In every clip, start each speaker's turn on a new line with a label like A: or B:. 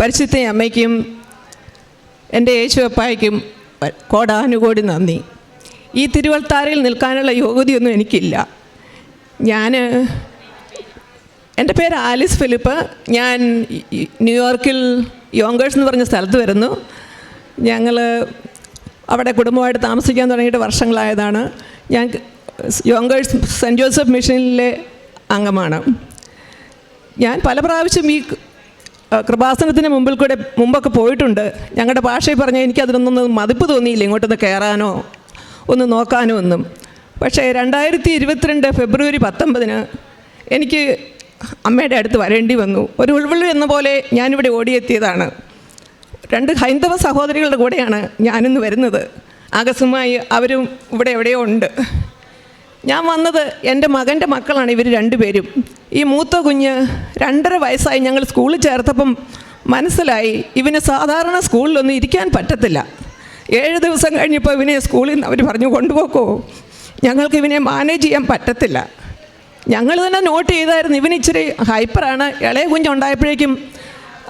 A: പരിശുദ്ധ അമ്മയ്ക്കും എന്റെ യേശു അപ്പായ്ക്കും കോടാനുകോടി നന്ദി. ഈ തിരുവൾത്താരയിൽ നിൽക്കാനുള്ള യോഗ്യതയൊന്നും എനിക്കില്ല. ഞാൻ എന്റെ പേര് ആലിസ് ഫിലിപ്പ്. ഞാൻ ന്യൂയോർക്കിൽ യോങ്കേഴ്സ് എന്ന് പറഞ്ഞ സ്ഥലത്ത് വരുന്നു. ഞങ്ങൾ അവിടെ കുടുംബമായിട്ട് താമസിക്കാൻ തുടങ്ങിയിട്ട് വർഷങ്ങളായതാണ്. ഞാൻ യോങ്കേഴ്സ് സെന്റ് ജോസഫ് മിഷനിലെ അംഗമാണ്. ഞാൻ പല പ്രാവശ്യം ഈ കൃപാസനത്തിന് മുമ്പിൽ കൂടെ മുമ്പൊക്കെ പോയിട്ടുണ്ട്. ഞങ്ങളുടെ ഭാഷയിൽ പറഞ്ഞാൽ എനിക്കതിനൊന്നും മതിപ്പ് തോന്നിയില്ല? ഇങ്ങോട്ടൊന്ന് കയറാനോ ഒന്ന് നോക്കാനോ ഒന്നും. പക്ഷേ രണ്ടായിരത്തി ഇരുപത്തിരണ്ട് ഫെബ്രുവരി പത്തൊമ്പതിന് എനിക്ക് അമ്മയുടെ അടുത്ത് വരേണ്ടി വന്നു. ഒരു ഉൾവിളി എന്ന പോലെ ഞാനിവിടെ ഓടിയെത്തിയതാണ്. രണ്ട് ഹൈന്ദവ സഹോദരികളുടെ കൂടെയാണ് ഞാനിന്ന് വരുന്നത്. ആകസ്മമായി അവരും ഇവിടെ എവിടെയോ ഉണ്ട്. ഞാൻ വന്നത് എന്റെ മകന്റെ മക്കളാണ് ഇവർ രണ്ടുപേരും. ഈ മൂത്ത കുഞ്ഞ് രണ്ടര വയസ്സായി ഞങ്ങൾ സ്കൂളിൽ ചേർത്തപ്പം മനസ്സിലായി ഇവന് സാധാരണ സ്കൂളിലൊന്നും ഇരിക്കാൻ പറ്റത്തില്ല. ഏഴ് ദിവസം കഴിഞ്ഞപ്പോൾ ഇവനെ സ്കൂളിൽ നിന്ന് അവർ പറഞ്ഞു കൊണ്ടുപോക്കോ. ഞങ്ങൾക്ക് ഇവനെ മാനേജ് ചെയ്യാൻ പറ്റത്തില്ല. ഞങ്ങൾ തന്നെ നോട്ട് ചെയ്തായിരുന്നു ഇവന് ഇച്ചിരി ഹൈപ്പറാണ്. ഇളയ കുഞ്ഞുണ്ടായപ്പോഴേക്കും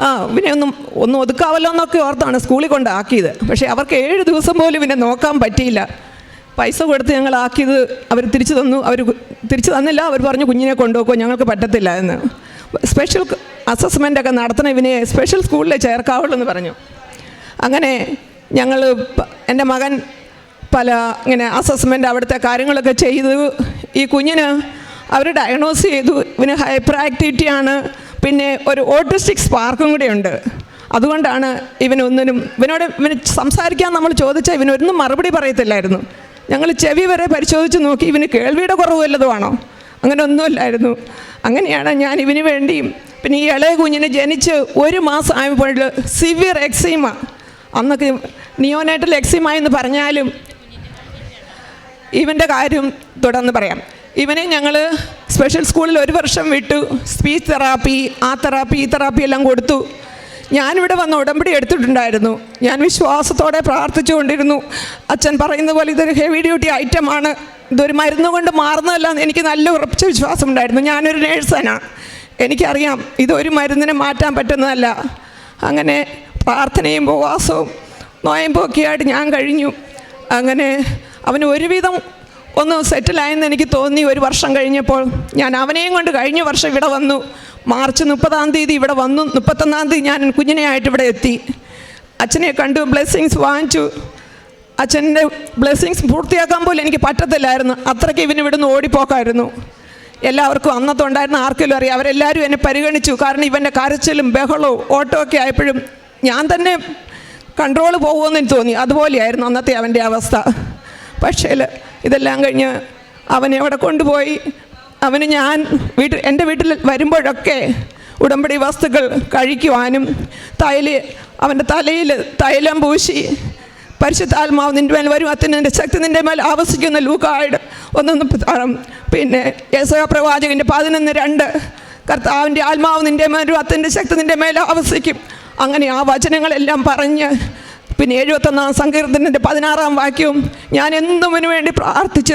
A: ആ ഇവനെ ഒന്നും ഒന്നും ഒതുക്കാവല്ലോ എന്നൊക്കെ ഓർത്താണ് സ്കൂളിൽ കൊണ്ടാക്കിയത്. പക്ഷേ അവർക്ക് ഏഴ് ദിവസം പോലും ഇവനെ നോക്കാൻ പറ്റിയില്ല. പൈസ കൊടുത്ത് ഞങ്ങൾ ആക്കിയത് അവർ തിരിച്ചു തന്നു. അവർ തിരിച്ചു തന്നില്ല. അവർ പറഞ്ഞു കുഞ്ഞിനെ കൊണ്ടുപോക്കോ ഞങ്ങൾക്ക് പറ്റത്തില്ല എന്ന്. സ്പെഷ്യൽ അസസ്മെന്റ് ഒക്കെ നടത്തണം ഇവനെ സ്പെഷ്യൽ സ്കൂളിൽ ചേർക്കാവുള്ളൂ എന്ന് പറഞ്ഞു. അങ്ങനെ ഞങ്ങൾ എന്റെ മകൻ പല ഇങ്ങനെ അസസ്മെന്റ് അവിടുത്തെ കാര്യങ്ങളൊക്കെ ചെയ്തു. ഈ കുഞ്ഞിന് അവർ ഡയഗ്നോസ് ചെയ്തു. ഇവന് ഹൈപ്പർ ആക്ടിവിറ്റി ആണ്. പിന്നെ ഒരു ഓട്ടിസ്റ്റിക് സ്പാർക്കും കൂടെ ഉണ്ട് അതുകൊണ്ടാണ് ഇവനൊന്നിനും ഇവനോട് ഇവന് സംസാരിക്കാൻ നമ്മൾ ചോദിച്ചാൽ ഇവനൊന്നും മറുപടി പറയത്തില്ലായിരുന്നു. ഞങ്ങൾ ചെവി വരെ പരിശോധിച്ച് നോക്കി ഇവന് കേൾവിയുടെ കുറവ് വല്ലതുമാണോ? അങ്ങനെ ഒന്നുമില്ലായിരുന്നു. അങ്ങനെയാണ് ഞാൻ ഇവന് വേണ്ടിയും പിന്നെ ഈ ഇളയ കുഞ്ഞിന് ജനിച്ച് ഒരു മാസം ആയപ്പോൾ സിവിയർ എക്സീമ അന്നൊക്കെ നിയോനേറ്റൽ എക്സീമ എന്ന് പറഞ്ഞാലും ഇവന്റെ കാര്യം തുടർന്ന് പറയാം. ഇവനെ ഞങ്ങൾ സ്പെഷ്യൽ സ്കൂളിൽ ഒരു വർഷം വിട്ടു. സ്പീച്ച് തെറാപ്പി ആ തെറാപ്പി ഈ തെറാപ്പി എല്ലാം കൊടുത്തു. ഞാനിവിടെ വന്ന് ഉടമ്പടി എടുത്തിട്ടുണ്ടായിരുന്നു. ഞാൻ വിശ്വാസത്തോടെ പ്രാർത്ഥിച്ചുകൊണ്ടിരുന്നു അച്ഛൻ പറയുന്ന പോലെ ഇതൊരു ഹെവി ഡ്യൂട്ടി ഐറ്റമാണ് ഇതൊരു മരുന്ന് കൊണ്ട് മാറുന്നതല്ല എന്ന് എനിക്ക് നല്ല ഉറപ്പിച്ച വിശ്വാസം ഉണ്ടായിരുന്നു. ഞാനൊരു നേഴ്സനാണ് എനിക്കറിയാം ഇതൊരു മരുന്നിനെ മാറ്റാൻ പറ്റുന്നതല്ല. അങ്ങനെ പ്രാർത്ഥനയും ഉപവാസവും നോയമ്പൊക്കെയായിട്ട് ഞാൻ കഴിഞ്ഞു. അങ്ങനെ അവന് ഒരുവിധം ഒന്ന് സെറ്റിലായെന്ന് എനിക്ക് തോന്നി ഒരു വർഷം കഴിഞ്ഞപ്പോൾ. ഞാൻ അവനെയും കൊണ്ട് കഴിഞ്ഞ വർഷം ഇവിടെ വന്നു. മാർച്ച് മുപ്പതാം തീയതി ഇവിടെ വന്നു. മുപ്പത്തൊന്നാം തീയതി ഞാൻ കുഞ്ഞിനെയായിട്ട് ഇവിടെ എത്തി. അച്ഛനെ കണ്ടു. ബ്ലെസ്സിങ്സ് വാങ്ങിച്ചു. അച്ഛന്റെ ബ്ലെസ്സിങ്സ് പൂർത്തിയാക്കാൻ പോലും എനിക്ക് പറ്റത്തില്ലായിരുന്നു. അത്രയ്ക്ക് ഇവന് ഇവിടുന്ന് ഓടിപ്പോക്കായിരുന്നു. എല്ലാവർക്കും അന്നത്തെ ഉണ്ടായിരുന്ന ആർക്കെങ്കിലും അറിയാം. അവരെല്ലാവരും എന്നെ പരിഗണിച്ചു. കാരണം ഇവന്റെ കരച്ചിലും ബഹളവും ഓട്ടോ ഒക്കെ ആയപ്പോഴും ഞാൻ തന്നെ കൺട്രോൾ പോകുമെന്ന് എനിക്ക് തോന്നി. അതുപോലെയായിരുന്നു അന്നത്തെ അവന്റെ അവസ്ഥ. പക്ഷേ ഇതെല്ലാം കഴിഞ്ഞ് അവനെ അവിടെ കൊണ്ടുപോയി. അവന് ഞാൻ വീട്ടിൽ എന്റെ വീട്ടിൽ വരുമ്പോഴൊക്കെ ഉടമ്പടി വസ്തുക്കൾ കഴിക്കുവാനും തൈൽ അവന്റെ തലയിൽ തൈലം പൂശി പരിശുദ്ധാത്മാവ് നിന്റെ മേൽ വരും അത്തിന് എന്റെ ശക്തി നിന്റെ മേൽ ആവസിക്കുന്ന ലൂക്കായിട്ട് ഒന്നൊന്ന് പിന്നെ യേശോ പ്രവാചകന്റെ പതിനൊന്ന് രണ്ട് കർത്താവിന്റെ ആത്മാവ് നിന്റെ മേൽ വരും അത്തിന്റെ ശക്തി നിന്റെ മേൽ ആവസിക്കും. അങ്ങനെ ആ വചനങ്ങളെല്ലാം പറഞ്ഞ് പിന്നെ എഴുപത്തൊന്നാം സങ്കീർത്തനത്തിന്റെ പതിനാറാം വാക്യവും ഞാൻ എന്തുമിനു വേണ്ടി പ്രാർത്ഥിച്ച്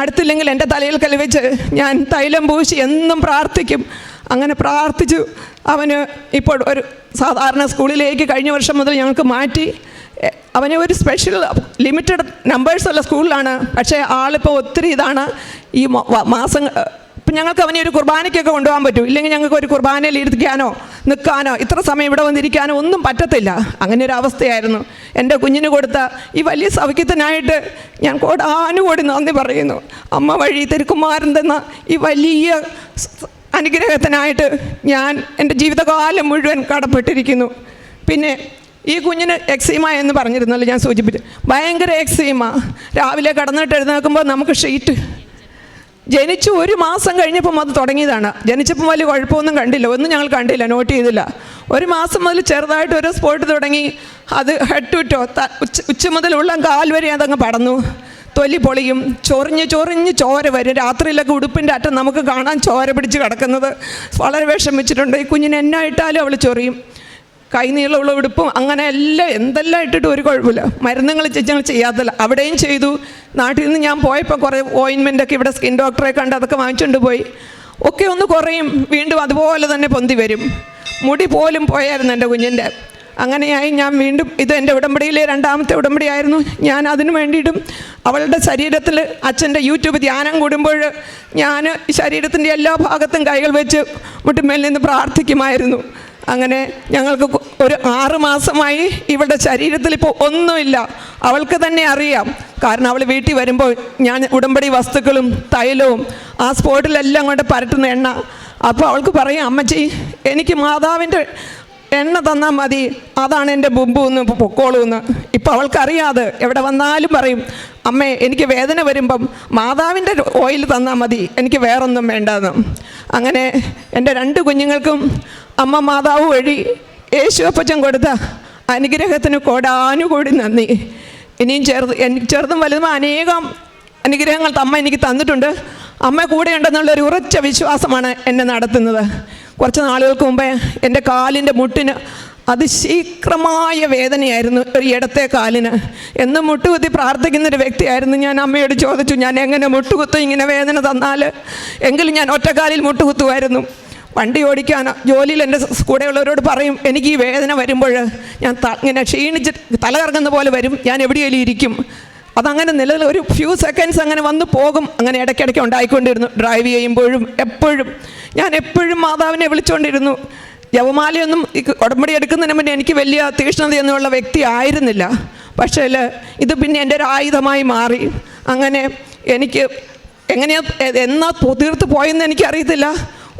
A: അടുത്തില്ലെങ്കിൽ എന്റെ തലയിൽ കലിവെച്ച് ഞാൻ തൈലം പൂശി എന്നും പ്രാർത്ഥിക്കും. അങ്ങനെ പ്രാർത്ഥിച്ചു. അവന് ഇപ്പോൾ ഒരു സാധാരണ സ്കൂളിലേക്ക് കഴിഞ്ഞ വർഷം മുതൽ ഞങ്ങൾക്ക് മാറ്റി. അവനെ ഒരു സ്പെഷ്യൽ ലിമിറ്റഡ് നമ്പേഴ്സുള്ള സ്കൂളിലാണ്. പക്ഷേ ആളിപ്പോൾ ഒത്തിരി ഇതാണ്. ഈ മാസം ഇപ്പം ഞങ്ങൾക്ക് അവനെ ഒരു കുർബാനയ്ക്കൊക്കെ കൊണ്ടുപോകാൻ പറ്റും. ഇല്ലെങ്കിൽ ഞങ്ങൾക്ക് ഒരു കുർബാനയിൽ ഇരിക്കാനോ നിൽക്കാനോ ഇത്ര സമയം ഇവിടെ വന്നിരിക്കാനോ ഒന്നും പറ്റത്തില്ല. അങ്ങനെ ഒരു അവസ്ഥയായിരുന്നു. എന്റെ കുഞ്ഞിന് കൊടുത്ത ഈ വലിയ സൗഖ്യത്തിനായിട്ട് ഞാൻ കോടാനുകൂടി നന്ദി പറയുന്നു. അമ്മ വഴി തിരുക്കുമാരൻ തന്ന ഈ വലിയ അനുഗ്രഹത്തിനായിട്ട് ഞാൻ എന്റെ ജീവിതകാലം മുഴുവൻ കടപ്പെട്ടിരിക്കുന്നു. പിന്നെ ഈ കുഞ്ഞിന് എക്സീമ എന്ന് പറഞ്ഞിരുന്നല്ലോ ഞാൻ സൂചിപ്പിച്ചു. ഭയങ്കര എക്സീമ. രാവിലെ കടന്നിട്ട് എഴുന്നേൽക്കുമ്പോൾ നമുക്ക് ഷീറ്റ് ജനിച്ചു ഒരു മാസം കഴിഞ്ഞപ്പം അത് തുടങ്ങിയതാണ്. ജനിച്ചപ്പം വലിയ കുഴപ്പമൊന്നും കണ്ടില്ല. ഒന്നും ഞങ്ങൾ കണ്ടില്ല. നോട്ട് ചെയ്തില്ല. ഒരു മാസം മുതൽ ചെറുതായിട്ട് ഓരോ സ്പോട്ട് തുടങ്ങി. അത് ഹെഡ് ടു ടോ ഉച്ച ഉച്ച മുതൽ ഉള്ളം കാൽ വരെ അതങ്ങ് പടന്നു. തൊലി പൊളിയും. ചൊറിഞ്ഞ് ചൊറിഞ്ഞ് ചോര വരും. രാത്രിയിലൊക്കെ ഉടുപ്പിന്റെ അറ്റം നമുക്ക് കാണാൻ ചോര പിടിച്ച് കിടക്കുന്നത്. വളരെ വിഷമിച്ചിട്ടുണ്ട്. ഈ കുഞ്ഞിന് എന്നായിട്ടാലും അവൾ ചൊറിയും. കൈനീളമുള്ള ഉടുപ്പും അങ്ങനെ എല്ലാം എന്തെല്ലാം ഇട്ടിട്ട് ഒരു കുഴപ്പമില്ല. മരുന്നുകൾ ഞങ്ങൾ ചെയ്യാത്തല്ല അവിടെയും ചെയ്തു. നാട്ടിൽ നിന്ന് ഞാൻ പോയപ്പോൾ കുറേ ഓയിൻമെന്റ് ഒക്കെ ഇവിടെ സ്കിൻ ഡോക്ടറെ കണ്ട് അതൊക്കെ വാങ്ങിച്ചുകൊണ്ട് പോയി. ഒക്കെ ഒന്ന് കുറയും. വീണ്ടും അതുപോലെ തന്നെ പൊന്തി വരും. മുടി പോലും പോയായിരുന്നു എന്റെ കുഞ്ഞിന്റെ. അങ്ങനെയായി ഞാൻ വീണ്ടും ഇത് എന്റെ ഉടമ്പടിയിലെ രണ്ടാമത്തെ ഉടമ്പടിയായിരുന്നു. ഞാൻ അതിനു വേണ്ടിയിട്ടും അവളുടെ ശരീരത്തിൽ അച്ഛന്റെ യൂട്യൂബ് ധ്യാനം കൂടുമ്പോൾ ഞാൻ ശരീരത്തിന്റെ എല്ലാ ഭാഗത്തും കൈകൾ വെച്ച് മുട്ടുമേൽ നിന്ന് പ്രാർത്ഥിക്കുമായിരുന്നു. അങ്ങനെ ഞങ്ങൾക്ക് ഒരു ആറ് മാസമായി ഇവളുടെ ശരീരത്തിൽ ഇപ്പോൾ ഒന്നുമില്ല. അവൾക്ക് തന്നെ അറിയാം. കാരണം അവൾ വീട്ടിൽ വരുമ്പോൾ ഞാൻ ഉടമ്പടി വസ്തുക്കളും തൈലവും ആ സ്പോട്ടിലെല്ലാം കൊണ്ട് പരട്ടുന്ന എണ്ണ. അപ്പോൾ അവൾക്ക് പറയും അമ്മച്ചി എനിക്ക് മാതാവിന്റെ എണ്ണ തന്നാൽ മതി. അതാണ് എന്റെ ബുമ്പു എന്ന് പൊക്കോളൂ എന്ന് ഇപ്പം അവൾക്കറിയാതെ എവിടെ വന്നാലും പറയും അമ്മേ എനിക്ക് വേദന വരുമ്പം മാതാവിന്റെ ഓയിൽ തന്നാൽ മതി. എനിക്ക് വേറൊന്നും വേണ്ടെന്ന്. അങ്ങനെ എന്റെ രണ്ട് കുഞ്ഞുങ്ങൾക്കും അമ്മ മാതാവ് വഴി യേശു അപ്പച്ചൻ കൊടുത്ത അനുഗ്രഹത്തിന് കോടാനുകൂടി നന്ദി. ഇനിയും ചെറുത് ചെറുതും വലുതും അനേകം അനുഗ്രഹങ്ങൾ അമ്മ എനിക്ക് തന്നിട്ടുണ്ട്. അമ്മ കൂടെ ഉണ്ടെന്നുള്ളൊരു ഉറച്ച വിശ്വാസമാണ് എന്നെ നടത്തുന്നത്. കുറച്ച് നാളുകൾക്ക് മുമ്പേ എന്റെ കാലിന്റെ മുട്ടിന് അതിശീക്രമായ വേദനയായിരുന്നു ഒരു ഇടത്തെ കാലിന്. എന്ന് മുട്ടുകുത്തി പ്രാർത്ഥിക്കുന്നൊരു വ്യക്തിയായിരുന്നു ഞാൻ. അമ്മയോട് ചോദിച്ചു ഞാൻ എങ്ങനെ മുട്ടുകുത്തും? ഇങ്ങനെ വേദന തന്നാൽ? എങ്കിലും ഞാൻ ഒറ്റക്കാലിൽ മുട്ടുകുത്തുമായിരുന്നു. വണ്ടി ഓടിക്കാൻ ജോലിയിൽ എന്റെ കൂടെയുള്ളവരോട് പറയും എനിക്ക് ഈ വേദന വരുമ്പോൾ ഞാൻ ഇങ്ങനെ ക്ഷീണിച്ച് തല കറങ്ങുന്ന പോലെ വരും ഞാൻ എവിടെയെങ്കിലും ഇരിക്കും. അതങ്ങനെ നിലനിൽ ഒരു ഫ്യൂ സെക്കൻഡ്സ് അങ്ങനെ വന്ന് പോകും. അങ്ങനെ ഇടയ്ക്കിടയ്ക്ക് ഉണ്ടായിക്കൊണ്ടിരുന്നു. ഡ്രൈവ് ചെയ്യുമ്പോഴും എപ്പോഴും. ഞാൻ എപ്പോഴും മാതാവിനെ വിളിച്ചുകൊണ്ടിരുന്നു യവമാലയൊന്നും ഈ ഉടമ്പടി എടുക്കുന്നതിന് മുന്നേ എനിക്ക് വലിയ തീക്ഷ്ണതയൊന്നുമുള്ള വ്യക്തി ആയിരുന്നില്ല. പക്ഷേ ഇത് പിന്നെ എന്റെ ഒരു ആയുധമായി മാറി. അങ്ങനെ എനിക്ക് എങ്ങനെയാ എന്നാ തീർത്ത് പോയെന്ന് എനിക്കറിയത്തില്ല.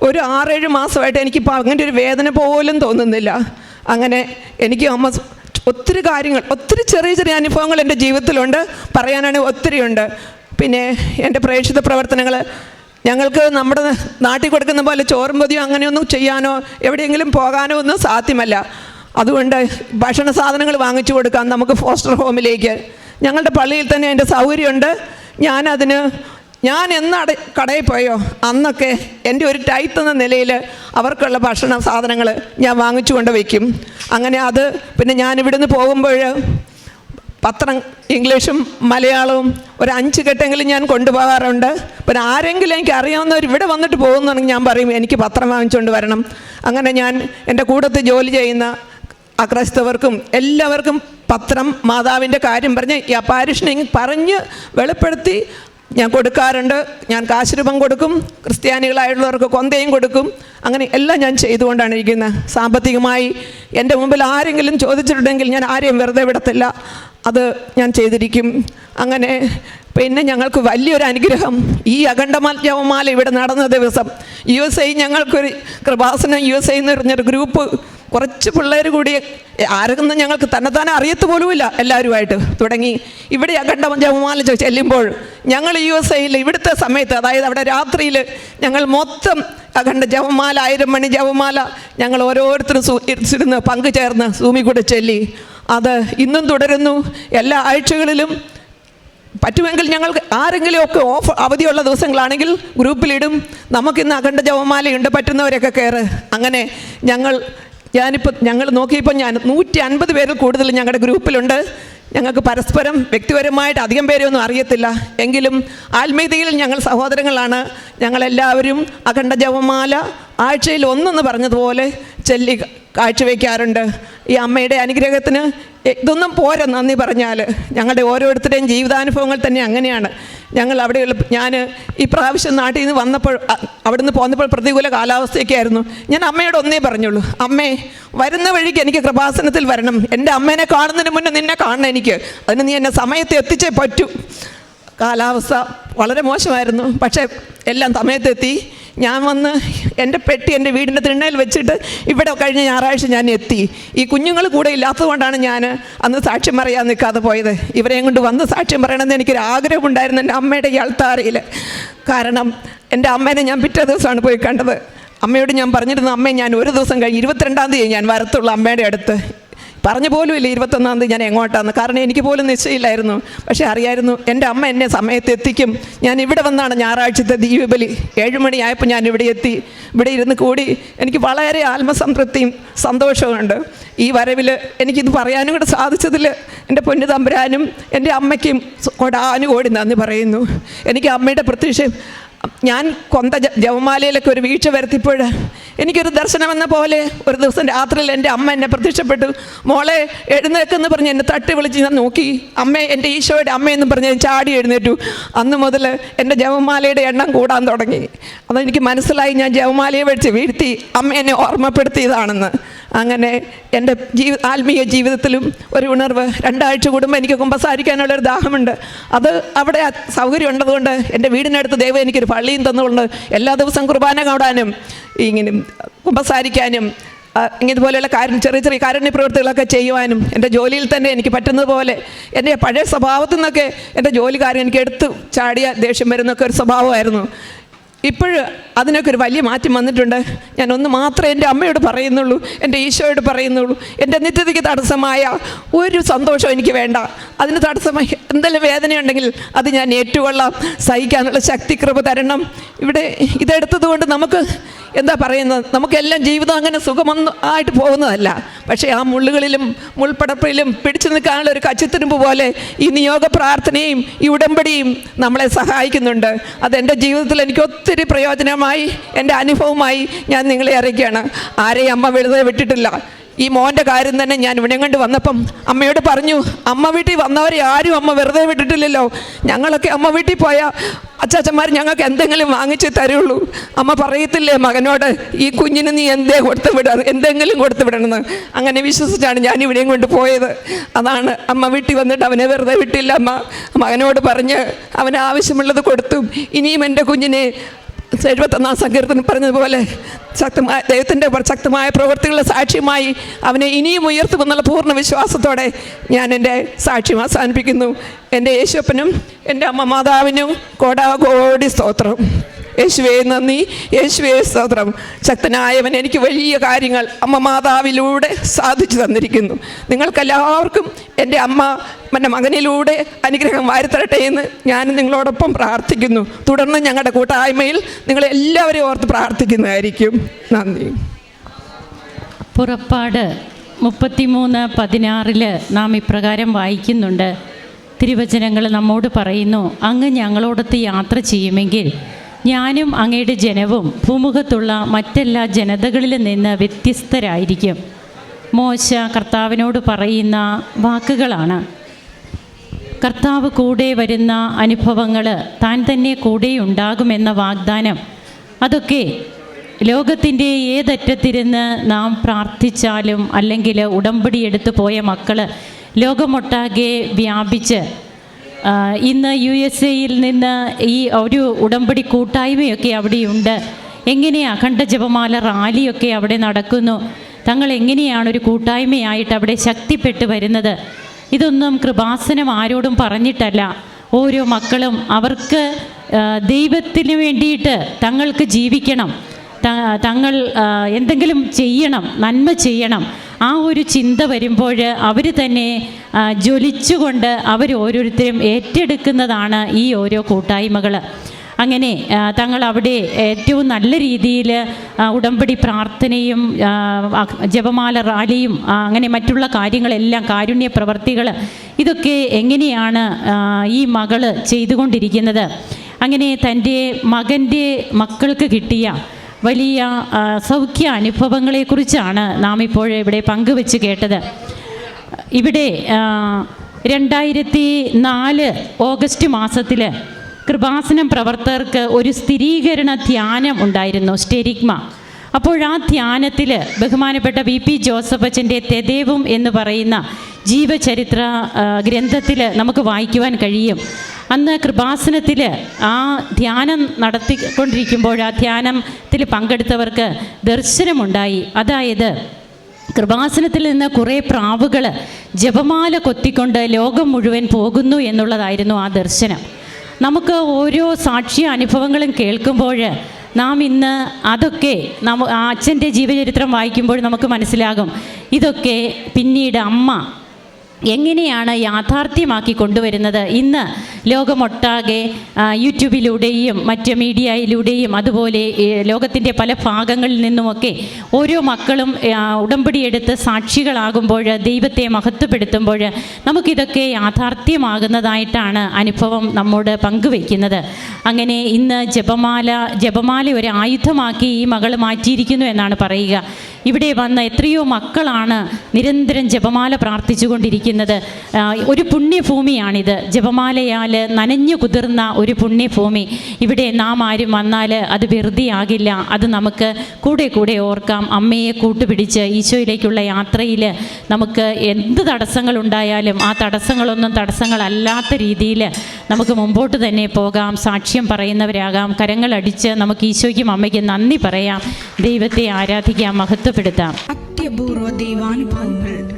A: ഒരു ആറേഴ് മാസമായിട്ട് എനിക്കിപ്പോൾ അങ്ങനെ ഒരു വേദന പോലും തോന്നുന്നില്ല. അങ്ങനെ എനിക്ക് അമ്മ ഒത്തിരി കാര്യങ്ങൾ ഒത്തിരി ചെറിയ ചെറിയ അനുഭവങ്ങൾ എന്റെ ജീവിതത്തിലുണ്ട് പറയാനാണെങ്കിൽ ഒത്തിരിയുണ്ട്. പിന്നെ എന്റെ പ്രേക്ഷിത പ്രവർത്തനങ്ങൾ ഞങ്ങൾക്ക് നമ്മുടെ നാട്ടിൽ കൊടുക്കുന്ന പോലെ ചോറും പൊതിയോ അങ്ങനെയൊന്നും ചെയ്യാനോ എവിടെയെങ്കിലും പോകാനോ ഒന്നും സാധ്യമല്ല. അതുകൊണ്ട് ഭക്ഷണ സാധനങ്ങൾ വാങ്ങിച്ചു കൊടുക്കാം നമുക്ക് ഫോസ്റ്റർ ഹോമിലേക്ക് ഞങ്ങളുടെ പള്ളിയിൽ തന്നെ എന്റെ സൗകര്യമുണ്ട്. ഞാനതിന് ഞാൻ എന്ന് കടയിൽ പോയോ? അന്നൊക്കെ എന്റെ ഒരു ടൈത്ത് എന്ന നിലയിൽ അവർക്കുള്ള ഭക്ഷണ സാധനങ്ങൾ ഞാൻ വാങ്ങിച്ചു കൊണ്ട് വയ്ക്കും. അങ്ങനെ അത് പിന്നെ ഞാൻ ഇവിടുന്ന് പോകുമ്പോൾ പത്രം ഇംഗ്ലീഷും മലയാളവും ഒരു അഞ്ച് കെട്ടെങ്കിലും ഞാൻ കൊണ്ടുപോകാറുണ്ട്. പിന്നെ ആരെങ്കിലും എനിക്ക് അറിയാവുന്നവർ ഇവിടെ വന്നിട്ട് പോകുന്നുണ്ടെങ്കിൽ ഞാൻ പറയും എനിക്ക് പത്രം വാങ്ങിച്ചുകൊണ്ട് വരണം. അങ്ങനെ ഞാൻ എന്റെ കൂടത്ത് ജോലി ചെയ്യുന്ന അക്രൈസ്തവർക്കും എല്ലാവർക്കും പത്രം മാതാവിന്റെ കാര്യം പറഞ്ഞ് ഈ അപ്പാരിഷനെ പറഞ്ഞ് വെളിപ്പെടുത്തി ഞാൻ കൊടുക്കാറുണ്ട്. ഞാൻ കാശുരൂപം കൊടുക്കും. ക്രിസ്ത്യാനികളായിട്ടുള്ളവർക്ക് കൊന്തയും കൊടുക്കും. അങ്ങനെ എല്ലാം ഞാൻ ചെയ്തുകൊണ്ടാണ് ഇരിക്കുന്നത്. സാമ്പത്തികമായി എന്റെ മുമ്പിൽ ആരെങ്കിലും ചോദിച്ചിട്ടുണ്ടെങ്കിൽ ഞാൻ ആരെയും വെറുതെ വിടത്തില്ല. അത് ഞാൻ ചെയ്തിരിക്കും. അങ്ങനെ പിന്നെ ഞങ്ങൾക്ക് വലിയൊരു അനുഗ്രഹം. ഈ അഖണ്ഡമാല ഇവിടെ നടന്ന ദിവസം യു എസ് ഐ ഞങ്ങൾക്കൊരു കൃപാസനം യു എസ് ഐ എന്ന് പറഞ്ഞൊരു ഗ്രൂപ്പ് കുറച്ച് പിള്ളേർ കൂടി ആരെന്ന് ഞങ്ങൾക്ക് തന്നെ തന്നെത്താനെ അറിയത്ത് പോലുമില്ല എല്ലാവരുമായിട്ട്. തുടങ്ങി. ഇവിടെ അഖണ്ഡ ജപമാല ചെല്ലുമ്പോൾ ഞങ്ങൾ യു എസ് എയിൽ ഇവിടുത്തെ സമയത്ത് അതായത് അവിടെ രാത്രിയിൽ ഞങ്ങൾ മൊത്തം അഖണ്ഡ ജപമാല ആയിരം മണി ജപമാല ഞങ്ങൾ ഓരോരുത്തരും ഇരുന്ന് പങ്കു പങ്കുചേർന്ന് സൂമി കൂടെ ചൊല്ലി. അത് ഇന്നും തുടരുന്നു. എല്ലാ ആഴ്ചകളിലും പറ്റുമെങ്കിൽ ഞങ്ങൾ ആരെങ്കിലും ഒക്കെ ഓഫ് അവധിയുള്ള ദിവസങ്ങളാണെങ്കിൽ ഗ്രൂപ്പിലിടും. നമുക്കിന്ന് അഖണ്ഡ ജപമാലയുണ്ട് പറ്റുന്നവരൊക്കെ കയറ്. അങ്ങനെ ഞങ്ങൾ ഞാനിപ്പോൾ ഞങ്ങൾ നോക്കിയപ്പോൾ ഞാൻ നൂറ്റി അൻപത് പേരിൽ കൂടുതൽ ഞങ്ങളുടെ ഗ്രൂപ്പിലുണ്ട്. ഞങ്ങൾക്ക് പരസ്പരം വ്യക്തിപരമായിട്ട് അധികം പേരെയൊന്നും അറിയത്തില്ല. എങ്കിലും ആത്മീയതയിൽ ഞങ്ങൾ സഹോദരങ്ങളാണ്. ഞങ്ങളെല്ലാവരും അഖണ്ഡ ജപമാല ആഴ്ചയിൽ ഒന്നെന്ന് പറഞ്ഞതുപോലെ ചെല്ലി കാഴ്ചവെക്കാറുണ്ട്. ഈ അമ്മയുടെ അനുഗ്രഹത്തിന് ഇതൊന്നും പോര നന്ദി പറഞ്ഞാൽ ഞങ്ങളുടെ ഓരോരുത്തരുടെയും ജീവിതാനുഭവങ്ങൾ തന്നെ അങ്ങനെയാണ്. ഞങ്ങൾ അവിടെ ഞാൻ ഈ പ്രാവശ്യം നാട്ടിൽ നിന്ന് വന്നപ്പോൾ അവിടെ നിന്ന് പോന്നപ്പോൾ പ്രതികൂല കാലാവസ്ഥയൊക്കെ ആയിരുന്നു. ഞാൻ അമ്മയോട് ഒന്നേ പറഞ്ഞുള്ളൂ. അമ്മേ വരുന്ന വഴിക്ക് എനിക്ക് കൃപാസനത്തിൽ വരണം. എന്റെ അമ്മേനെ കാണുന്നതിന് മുന്നേ നിന്നെ കാണണം എനിക്ക്. അതിന് നീ എന്നെ സമയത്ത് എത്തിച്ചേ പറ്റൂ. കാലാവസ്ഥ വളരെ മോശമായിരുന്നു. പക്ഷേ എല്ലാം സമയത്തെത്തി. ഞാൻ വന്ന് എന്റെ പെട്ടി എന്റെ വീടിന്റെ തിണ്ണയിൽ വെച്ചിട്ട് ഇവിടെ കഴിഞ്ഞ ഞായറാഴ്ച ഞാൻ എത്തി. ഈ കുഞ്ഞുങ്ങൾ കൂടെ ഇല്ലാത്തതുകൊണ്ടാണ് ഞാൻ അന്ന് സാക്ഷ്യം പറയാൻ നിൽക്കാതെ പോയത്. ഇവരെയും കൊണ്ട് വന്ന് സാക്ഷ്യം പറയണമെന്ന് എനിക്കൊരു ആഗ്രഹമുണ്ടായിരുന്നു എന്റെ അമ്മയുടെ ഈ കാരണം എന്റെ അമ്മേനെ ഞാൻ പിറ്റേ ദിവസമാണ് പോയി കണ്ടത്. അമ്മയോട് ഞാൻ പറഞ്ഞിരുന്നു അമ്മയെ ഞാൻ ഒരു ദിവസം കഴിഞ്ഞ് ഇരുപത്തിരണ്ടാം തീയതി ഞാൻ വരത്തുള്ളൂ അമ്മയുടെ അടുത്ത്. പറഞ്ഞു പോലും ഇല്ല ഇരുപത്തൊന്നാം തീയതി ഞാൻ എങ്ങോട്ടാന്ന്. കാരണം എനിക്ക് പോലും നിശ്ചയമില്ലായിരുന്നു. പക്ഷേ അറിയായിരുന്നു എന്റെ അമ്മ എന്നെ സമയത്ത് എത്തിക്കും. ഞാൻ ഇവിടെ വന്നാണ് ഞായറാഴ്ചത്തെ ദീപബലി. ഏഴുമണിയായപ്പോൾ ഞാൻ ഇവിടെ എത്തി. ഇവിടെ ഇരുന്ന് കൂടി എനിക്ക് വളരെ ആത്മസംതൃപ്തിയും സന്തോഷവുമുണ്ട് ഈ വരവിൽ എനിക്കിത് പറയാനും കൂടെ സാധിച്ചതിൽ എന്റെ പൊന്നു തമ്പുരാനും എന്റെ അമ്മയ്ക്കും കൊടാനുകോടി നന്ദി പറയുന്നു. എനിക്ക് അമ്മയുടെ പ്രത്യക്ഷം ഞാൻ കൊന്ത ജവമാലയിലൊക്കെ ഒരു വീഴ്ച വരുത്തിയപ്പോൾ എനിക്കൊരു ദർശനം എന്ന പോലെ ഒരു ദിവസം രാത്രിയിൽ എന്റെ അമ്മ എന്നെ പ്രത്യക്ഷപ്പെട്ടു. മോളെ എഴുന്നേക്കെന്ന് പറഞ്ഞ് എന്നെ തട്ടി വിളിച്ച് ഞാൻ നോക്കി. അമ്മ എന്റെ ഈശോയുടെ അമ്മയെന്ന് പറഞ്ഞ് ഞാൻ ചാടി എഴുന്നേറ്റു. അന്ന് മുതൽ എന്റെ ജപമാലയുടെ എണ്ണം കൂടാൻ തുടങ്ങി. അതെനിക്ക് മനസ്സിലായി. ഞാൻ ജപമാലയെ വെച്ച് വീഴ്ത്തി അമ്മ എന്നെ ഓർമ്മപ്പെടുത്തിയതാണെന്ന്. അങ്ങനെ എന്റെ ജീവി ആത്മീയ ജീവിതത്തിലും ഒരു ഉണർവ്. രണ്ടാഴ്ച കൂടുമ്പോൾ എനിക്ക് കുമ്പസാരിക്കാനുള്ളൊരു ദാഹമുണ്ട്. അത് അവിടെ സൗകര്യം ഉള്ളതുകൊണ്ട് എന്റെ വീടിനടുത്ത് ദൈവം എനിക്കൊരു പള്ളിയും തന്നുകൊണ്ട് എല്ലാ ദിവസം കുർബാന കാണാനും ഇങ്ങനെ കുമ്പസാരിക്കാനും ഇതുപോലെയുള്ള കാര്യം ചെറിയ ചെറിയ കാരുണ്യ പ്രവൃത്തികളൊക്കെ ചെയ്യുവാനും എന്റെ ജോലിയിൽ തന്നെ എനിക്ക് പറ്റുന്നത് പോലെ എന്റെ പഴയ സ്വഭാവത്തിൽ നിന്നൊക്കെ എന്റെ കാര്യം എനിക്ക് എടുത്ത് ചാടിയ ദേഷ്യം വരുന്നൊക്കെ ഒരു സ്വഭാവമായിരുന്നു. ഇപ്പോഴും അതിനൊക്കെ ഒരു വലിയ മാറ്റം വന്നിട്ടുണ്ട്. ഞാൻ ഒന്ന് മാത്രമേ എന്റെ അമ്മയോട് പറയുന്നുള്ളൂ എന്റെ ഈശോയോട് പറയുന്നുള്ളൂ. എന്റെ നിത്യതയ്ക്ക് തടസ്സമായ ഒരു സന്തോഷം എനിക്ക് വേണ്ട. അതിന് തടസ്സമായി എന്തെങ്കിലും വേദനയുണ്ടെങ്കിൽ അത് ഞാൻ ഏറ്റുകൊള്ളാം. സഹിക്കാനുള്ള ശക്തി കൃപ തരണം. ഇവിടെ ഇതെടുത്തത് കൊണ്ട് നമുക്ക് എന്താ പറയുന്നത്? നമുക്കെല്ലാം ജീവിതം അങ്ങനെ സുഖമൊന്നും ആയിട്ട് പോകുന്നതല്ല. പക്ഷേ ആ മുള്ളുകളിലും മുൾപ്പടപ്പിലും പിടിച്ചു നിൽക്കാനുള്ള ഒരു കച്ചിത്തിരുമ്പ് പോലെ ഈ നിയോഗ പ്രാർത്ഥനയും ഈ ഉടമ്പടിയും നമ്മളെ സഹായിക്കുന്നുണ്ട്. അതെന്റെ ജീവിതത്തിൽ എനിക്ക് ഒത്തിരി പ്രയോജനമായി എന്റെ അനുഭവമായി ഞാൻ നിങ്ങളെ അറിയിക്കുകയാണ്. ആരെയും അമ്മ വെറുതെ വിട്ടിട്ടില്ല. ഈ മോന്റെ കാര്യം തന്നെ ഞാൻ ഇവിടെ കണ്ട് വന്നപ്പം അമ്മയോട് പറഞ്ഞു അമ്മ വീട്ടിൽ വന്നവരെ ആരും അമ്മ വെറുതെ വിട്ടിട്ടില്ലല്ലോ. ഞങ്ങളൊക്കെ അമ്മ വീട്ടിൽ പോയ അച്ചാച്ചന്മാർ ഞങ്ങൾക്ക് എന്തെങ്കിലും വാങ്ങിച്ച് തരുള്ളൂ. അമ്മ പറയത്തില്ലേ മകനോട് ഈ കുഞ്ഞിന് നീ എന്തേ കൊടുത്തു വിട എന്തെങ്കിലും കൊടുത്തു വിടണമെന്ന്. അങ്ങനെ വിശ്വസിച്ചാണ് ഞാൻ ഇവിടെയും കൊണ്ട് പോയത്. അതാണ് അമ്മ വീട്ടിൽ വന്നിട്ട് അവനെ വെറുതെ വിട്ടില്ല അമ്മ. മകനോട് പറഞ്ഞ് അവന് ആവശ്യമുള്ളത് കൊടുത്തു. ഇനിയും എന്റെ കുഞ്ഞിനെ എഴുപത്തൊന്നാം സങ്കീർത്തനം പറഞ്ഞതുപോലെ ശക്തമായ ദൈവത്തിന്റെ ശക്തമായ പ്രവൃത്തികളുടെ സാക്ഷ്യമായി അവനെ ഇനിയും ഉയർത്തുമെന്നുള്ള പൂർണ വിശ്വാസത്തോടെ ഞാൻ എന്റെ സാക്ഷ്യം അവസാനിപ്പിക്കുന്നു. എന്റെ യേശുപ്പനും എന്റെ അമ്മ മാതാവിനും കോടാകോടി സ്തോത്രം. യേശുവേ നന്ദി. യേശുവേ സ്തോത്രം. ശക്തനായവൻ എനിക്ക് വലിയ കാര്യങ്ങൾ അമ്മ മാതാവിലൂടെ സാധിച്ചു തന്നിരിക്കുന്നു. നിങ്ങൾക്കെല്ലാവർക്കും എന്റെ അമ്മ എന്റെ മകനിലൂടെ അനുഗ്രഹം വാരിത്തരട്ടെ എന്ന് ഞാൻ നിങ്ങളോടൊപ്പം പ്രാർത്ഥിക്കുന്നു. തുടർന്ന് ഞങ്ങളുടെ കൂട്ടായ്മയിൽ നിങ്ങളെല്ലാവരെയും ഓർത്ത് പ്രാർത്ഥിക്കുന്നതായിരിക്കും. നന്ദി.
B: പുറപ്പാട് മുപ്പത്തിമൂന്ന് പതിനാറിൽ നാം ഇപ്രകാരം വായിക്കുന്നുണ്ട്. തിരുവചനങ്ങൾ നമ്മോട് പറയുന്നു അങ്ങ് ഞങ്ങളോടൊത്ത് യാത്ര ചെയ്യുമെങ്കിൽ ഞാനും അങ്ങയുടെ ജനവും ഭൂമുഖത്തുള്ള മറ്റെല്ലാ ജനതകളിൽ നിന്ന് വ്യത്യസ്തരായിരിക്കും. മോശ കർത്താവിനോട് പറയുന്ന വാക്കുകളാണ്. കർത്താവ് കൂടെ വരുന്ന അനുഭവങ്ങൾ താൻ തന്നെ കൂടെ ഉണ്ടാകുമെന്ന വാഗ്ദാനം. അതൊക്കെ ലോകത്തിന്റെ ഏതറ്റത്തിരുന്ന് നാം പ്രാർത്ഥിച്ചാലും അല്ലെങ്കിൽ ഉടമ്പടിയെടുത്ത് പോയ മക്കൾ ലോകമൊട്ടാകെ വ്യാപിച്ച് ഇന്ന് യു എസ് എയിൽ നിന്ന് ഈ ഒരു ഉടമ്പടി കൂട്ടായ്മയൊക്കെ അവിടെയുണ്ട്. എങ്ങനെ അഖണ്ഡ ജപമാല റാലിയൊക്കെ അവിടെ നടക്കുന്നു? തങ്ങൾ എങ്ങനെയാണ് ഒരു കൂട്ടായ്മയായിട്ട് അവിടെ ശക്തിപ്പെട്ട് വരുന്നത്? ഇതൊന്നും കൃപാസനം ആരോടും പറഞ്ഞിട്ടല്ല. ഓരോ മക്കളും അവർക്ക് ദൈവത്തിന് വേണ്ടിയിട്ട് തങ്ങൾക്ക് ജീവിക്കണം. തങ്ങൾ എന്തെങ്കിലും ചെയ്യണം നന്മ ചെയ്യണം. ആ ഒരു ചിന്ത വരുമ്പോൾ അവർ തന്നെ ജ്വലിച്ചുകൊണ്ട് അവർ ഓരോരുത്തരും ഏറ്റെടുക്കുന്നതാണ് ഈ ഓരോ കൂട്ടായ്മകൾ. അങ്ങനെ തങ്ങൾ അവിടെ ഏറ്റവും നല്ല രീതിയിൽ ഉടമ്പടി പ്രാർത്ഥനയും ജപമാല റാലിയും അങ്ങനെ മറ്റുള്ള കാര്യങ്ങളെല്ലാം കാരുണ്യ പ്രവർത്തികൾ ഇതൊക്കെ എങ്ങനെയാണ് ഈ മകൾ ചെയ്തുകൊണ്ടിരിക്കുന്നത്? അങ്ങനെ തന്റെ മകന്റെ മക്കൾക്ക് കിട്ടിയ വലിയ സൗഖ്യ അനുഭവങ്ങളെക്കുറിച്ചാണ് നാം ഇപ്പോൾ ഇവിടെ പങ്കുവെച്ച് കേട്ടത്. ഇവിടെ രണ്ടായിരത്തി നാല് ഓഗസ്റ്റ് മാസത്തിൽ കൃപാസനം പ്രവർത്തകർക്ക് ഒരു സ്ഥിരീകരണ ധ്യാനം ഉണ്ടായിരുന്നു സ്റ്റെരിഗ്മ. അപ്പോൾ ആ ധ്യാനത്തിൽ ബഹുമാനപ്പെട്ട വി പി ജോസഫ് അച്ഛന്റെ തെദേവും എന്ന് പറയുന്ന ജീവചരിത്ര ഗ്രന്ഥത്തിൽ നമുക്ക് വായിക്കുവാൻ കഴിയും. അന്ന് കൃപാസനത്തിൽ ആ ധ്യാനം നടത്തിക്കൊണ്ടിരിക്കുമ്പോൾ ആ ധ്യാനത്തിൽ പങ്കെടുത്തവർക്ക് ദർശനമുണ്ടായി. അതായത് കൃപാസനത്തിൽ നിന്ന് കുറേ പ്രാവുകൾ ജപമാല കൊത്തിക്കൊണ്ട് ലോകം മുഴുവൻ പോകുന്നു എന്നുള്ളതായിരുന്നു ആ ദർശനം. നമുക്ക് ഓരോ സാക്ഷ്യ അനുഭവങ്ങളും കേൾക്കുമ്പോൾ നാം ഇന്ന് അതൊക്കെ നമ്മ അച്ഛന്റെ ജീവചരിത്രം വായിക്കുമ്പോൾ നമുക്ക് മനസ്സിലാകും. ഇതൊക്കെ പിന്നീട് അമ്മ എങ്ങനെയാണ് യാഥാർത്ഥ്യമാക്കി കൊണ്ടുവരുന്നത്? ഇന്ന് ലോകമൊട്ടാകെ യൂട്യൂബിലൂടെയും മറ്റ് മീഡിയയിലൂടെയും അതുപോലെ ലോകത്തിന്റെ പല ഭാഗങ്ങളിൽ നിന്നുമൊക്കെ ഓരോ മക്കളും ഉടമ്പടിയെടുത്ത് സാക്ഷികളാകുമ്പോൾ ദൈവത്തെ മഹത്വപ്പെടുത്തുമ്പോൾ നമുക്കിതൊക്കെ യാഥാർത്ഥ്യമാകുന്നതായിട്ടാണ് അനുഭവം നമ്മോട് പങ്കുവയ്ക്കുന്നത്. അങ്ങനെ ഇന്ന് ജപമാല ജപമാല ഒരു ആയുധമാക്കി ഈ മകൾ മാറ്റിയിരിക്കുന്നു എന്നാണ് പറയുക. ഇവിടെ വന്ന എത്രയോ മക്കളാണ് നിരന്തരം ജപമാല പ്രാർത്ഥിച്ചുകൊണ്ടിരിക്കുന്നത്. ഒരു പുണ്യഭൂമിയാണിത്. ജപമാലയാൽ നനഞ്ഞു കുതിർന്ന ഒരു പുണ്യഭൂമി. ഇവിടെ നാം ആരും വന്നാൽ അത് വെറുതെ ആകില്ല അത് നമുക്ക് കൂടെ കൂടെ ഓർക്കാം. അമ്മയെ കൂട്ടുപിടിച്ച് ഈശോയിലേക്കുള്ള യാത്രയിൽ നമുക്ക് എന്ത് തടസ്സങ്ങളുണ്ടായാലും ആ തടസ്സങ്ങളൊന്നും തടസ്സങ്ങളല്ലാത്ത രീതിയിൽ നമുക്ക് മുമ്പോട്ട് തന്നെ പോകാം. സാക്ഷ്യം പറയുന്നവരാകാം. കരങ്ങളടിച്ച് നമുക്ക് ഈശോയ്ക്കും അമ്മയ്ക്കും നന്ദി പറയാം. ദൈവത്തെ ആരാധിക്കാം മഹത്വപ്പെടുത്താം.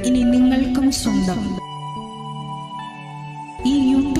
C: ഇനി നിങ്ങൾക്കും സ്വന്തം. ഈ യൂട്യൂബ്